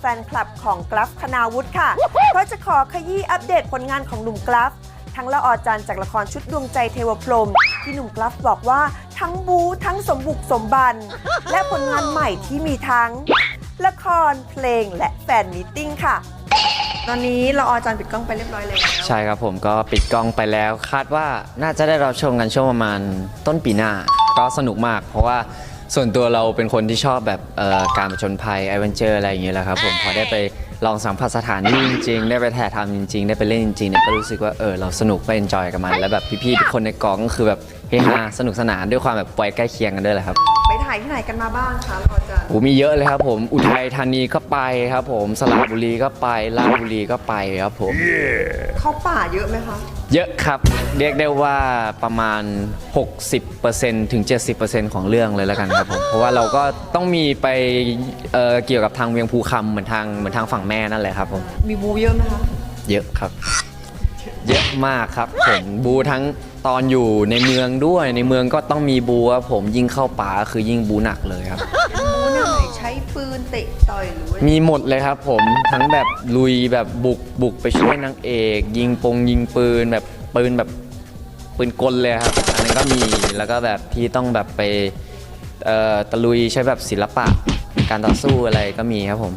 แฟนคลับของกราฟคณาวุฒิค่ะเพราจะขอขยี้อัปเดตผลงานของหนุ่มกราฟ ทั้งละออจันจากละครชุดดวงใจเทวพรม ที่หนุ่มกราฟบอกว่าทั้งบูทั้งสมบุกสมบัน และผลงานใหม่ที่มีทั้ง ละครเพลงและแฟนมิทติ้งค่ะ ตอนนี้ละออจันปิดกล้องไปเรียบร้อยแล้วใช่ครับผมก็ปิดกล้องไปแล้ว คาดว่าน่าจะได้รับชมกันช่วงประมาณต้นปีหน้า ก็สนุกมาก เพราะว่า ส่วนตัวเราเป็นคนที่ชอบแบบเอ่อการผจญภัยไอเวนเจอร์อะไรอย่างเงี้ยแหละครับผมพอได้ไปลองสัมผัสสถานที่จริงๆ ได้ไปถ่ายทำจริงๆ ได้ไปเล่นจริงๆเนี่ยก็รู้สึกว่าเออเราสนุกไปเอนจอยกับมัน แล้วแบบพี่ๆทุกคนในกองก็คือแบบเฮฮาสนุกสนานด้วยความแบบปล่อยใกล้เคียงกันด้วยแหละครับ ไปถ่ายที่ไหนกันมาบ้างคะละออจันทร์โอ้มีเยอะเลยครับผม อุทัยธานีก็ไปครับผมสระบุรีก็ไปราชบุรีก็ไปครับผม เข้าป่าเยอะไหมคะ เยอะครับ เรียกได้ว่าประมาณ 60%ถึง 70%ของเรื่องเลยแล้วกันครับผม เพราะว่าเราก็ต้องมีไปเอ่อเกี่ยวกับทางเวียงภูคำเหมือนทางเหมือนทางฝั่งแม่นั่นแหละครับผม มีบูเยอะไหมคะ เยอะครับเยอะ มากครับ ผมบูทั้งตอนอยู่ในเมืองด้วยในเมืองก็ต้องมีบูครับผมยิ่งเข้าป่าคือยิ่งบูหนักเลยครับบูเนี่ยไหนใช้ปืนเตะต่อยหรือว่ามีหมดเลยครับผมทั้งแบบลุยแบบบุกบุกไปช่วยนางเอก ยิงปงยิงปืนแบบปืนแบบปืนกลเลยครับ อันนั้นก็มีแล้วก็แบบที่ต้องแบบไปเอ่อตะลุยใช้แบบศิลปะการต่อสู้อะไรก็มีครับผม